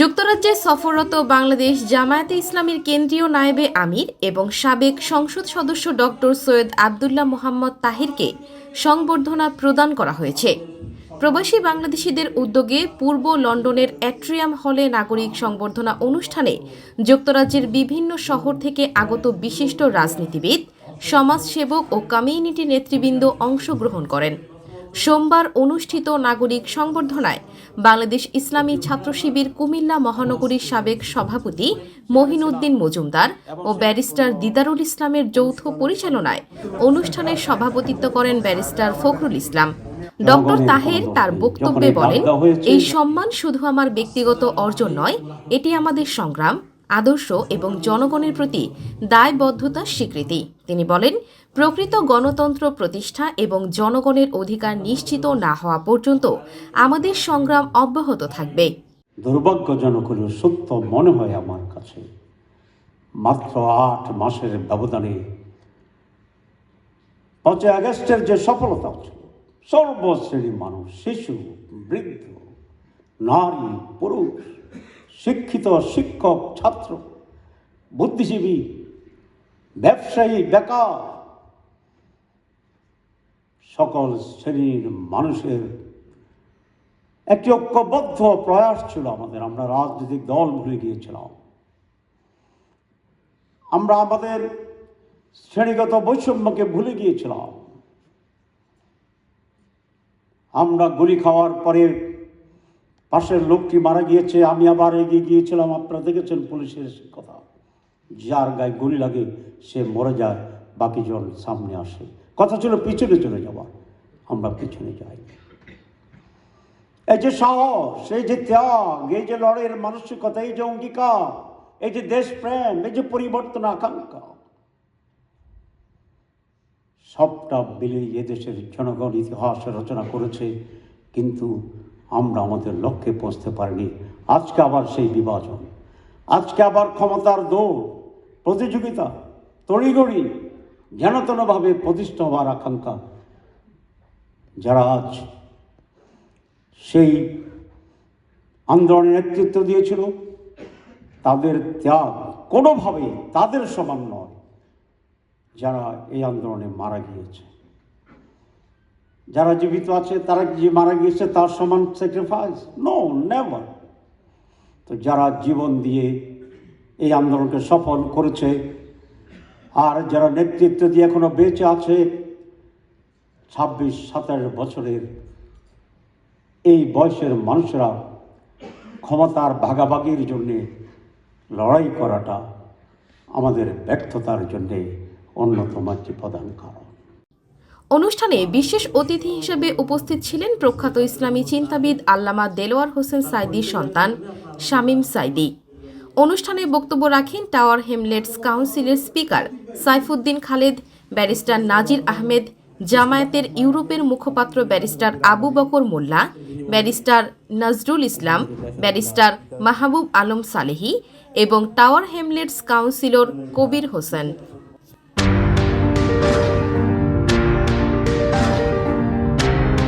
যুক্তরাজ্যে সফররত বাংলাদেশ জামায়াতে ইসলামীর কেন্দ্রীয় নায়েবে আমির এবং সাবেক সংসদ সদস্য ডক্টর সৈয়দ আবদুল্লাহ মোহাম্মদ তাহিরকে সংবর্ধনা প্রদান করা হয়েছে। প্রবাসী বাংলাদেশিদের উদ্যোগে পূর্ব লন্ডনের অ্যাট্রিয়াম হলে নাগরিক সংবর্ধনা অনুষ্ঠানে যুক্তরাজ্যের বিভিন্ন শহর থেকে আগত বিশিষ্ট রাজনীতিবিদ, সমাজসেবক ও কমিউনিটি নেতৃবৃন্দ অংশগ্রহণ করেন। সোমবার অনুষ্ঠিত নাগরিক সংবর্ধনায় বাংলাদেশ ইসলামী ছাত্র শিবির কুমিল্লা মহানগরীর সাবেক সভাপতি মহিনউদ্দিন মজুমদার ও ব্যারিস্টার দিদারুল ইসলামের যৌথ পরিচালনায় অনুষ্ঠানের সভাপতিত্ব করেন ব্যারিস্টার ফখরুল ইসলাম। ডক্টর তাহের তার বক্তব্যে বলেন এই সম্মান শুধু আমার ব্যক্তিগত অর্জন নয় এটি আমাদের সংগ্রাম। আদর্শ এবং জনগণের প্রতি দায়বদ্ধতার স্বীকৃতি। তিনি বলেন, প্রকৃত গণতন্ত্র প্রতিষ্ঠা এবং জনগণের অধিকার নিশ্চিত না হওয়া পর্যন্ত আমাদের সংগ্রাম অব্যাহত থাকবে। দুর্ভাগ্যজনক হলেও সত্য মনে হয় আমার কাছে। মাত্র আট মাসের ব্যবধানে পাঁচই আগস্টের যে সফলতা ছিল সর্বশ্রেণীর মানুষ, শিশু, বৃদ্ধ, নারী, পুরুষ শিক্ষিত, শিক্ষক, ছাত্র, বুদ্ধিজীবী, ব্যবসায়ী, বেকার, সকল শ্রেণির মানুষের একটি ঐক্যবদ্ধ প্রয়াস ছিল আমাদের। আমরা রাজনৈতিক দল ভুলে গিয়েছিলাম। আমরা আমাদের শ্রেণীগত বৈষম্যকে ভুলে গিয়েছিলাম। আমরা গুলি খাওয়ার পরে পাশের লোকটি মারা গিয়েছে, আমি আবার এগিয়ে গিয়েছিলাম, আপনারা দেখেছেন পুলিশের কথা। যার গায়ে গুলি লাগে, সে মরে যায়, বাকি জন সামনে আসে। কথা ছিল পিছনে চলে যাওয়া, আমরা পিছনে যাই। এই যে সাহস, এই যে ত্যাগ, এই যে লড়াইয়ের মানসিকতা, এই যে অঙ্গীকার, এই যে দেশপ্রেম, এই যে পরিবর্তন আকাঙ্ক্ষা, সবটা মিলে এদেশের জনগণ ইতিহাস রচনা করেছে, কিন্তু আমরা আমাদের লক্ষ্যে পৌঁছতে পারিনি। আজকে আবার সেই বিভাজন। আজকে আবার ক্ষমতার দৌড়, প্রতিযোগিতা তড়িগড়ি যেনতনভাবে প্রতিষ্ঠা হওয়ার আকাঙ্ক্ষা। যারা আজ সেই আন্দোলনের নেতৃত্ব দিয়েছিল, তাদের ত্যাগ কোনোভাবেই তাদের সমান নয়। যারা এই আন্দোলনে মারা গিয়েছে। যারা জীবিত আছে, তারা যে মারা গিয়েছে তার সমান স্যাক্রিফাইস নো নেভার তো যারা জীবন দিয়ে এই আন্দোলনকে সফল করেছে, আর যারা নেতৃত্ব দিয়ে এখনও বেঁচে আছে, ছাব্বিশ, সাতাশ বছরের এই বয়সের মানুষরা ক্ষমতার ভাগাভাগির জন্যে লড়াই করাটা আমাদের ব্যর্থতার জন্যে অন্যতম একটি প্রধান কারণ। অনুষ্ঠানে বিশেষ অতিথি হিসেবে উপস্থিত ছিলেন প্রখ্যাত ইসলামী চিন্তাবিদ আল্লামা দেলোয়ার হোসেন সাইদির সন্তান শামীম সাইদি। অনুষ্ঠানে বক্তব্য রাখেন টাওয়ার হেমলেটস কাউন্সিলের স্পিকার সাইফুদ্দিন খালেদ, ব্যারিস্টার নাজির আহমেদ, জামায়াতের ইউরোপের মুখপাত্র barrister Abu Bakar Molla, barrister Nazrul Islam, barrister Mahbub Alam Salehi এবং Tower Hamlets councillor Kabir Hossain.